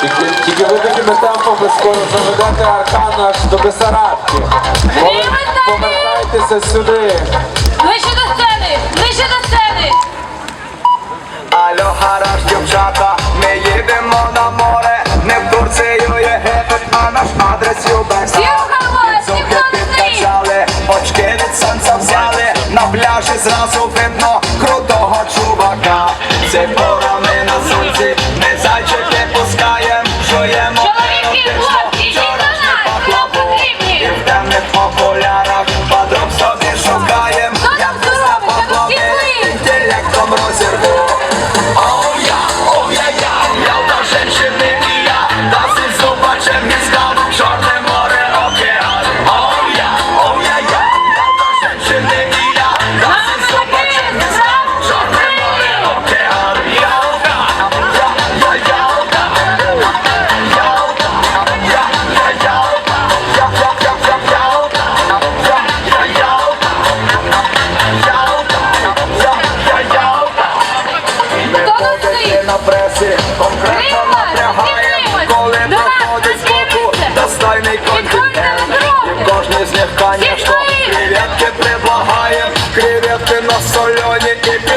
Тільки ви такими темпами скоро заведете аркан аж до Бесарабки. Повер- Повертайтеся сюди. Ближче до сцени! Ближче до сцени! Алло, гараж, дівчата, ми їдемо на море, не в Турцію Єгипет, а наш адрес ЮБК. Всі рухаємось, Підсумки ніхто не стоїть. підкачали, очки від сонця взяли, на пляжі зразу видно крутого чувака. Цей пора Кожний з них, конечно, креветки предлагає, креветки на солене і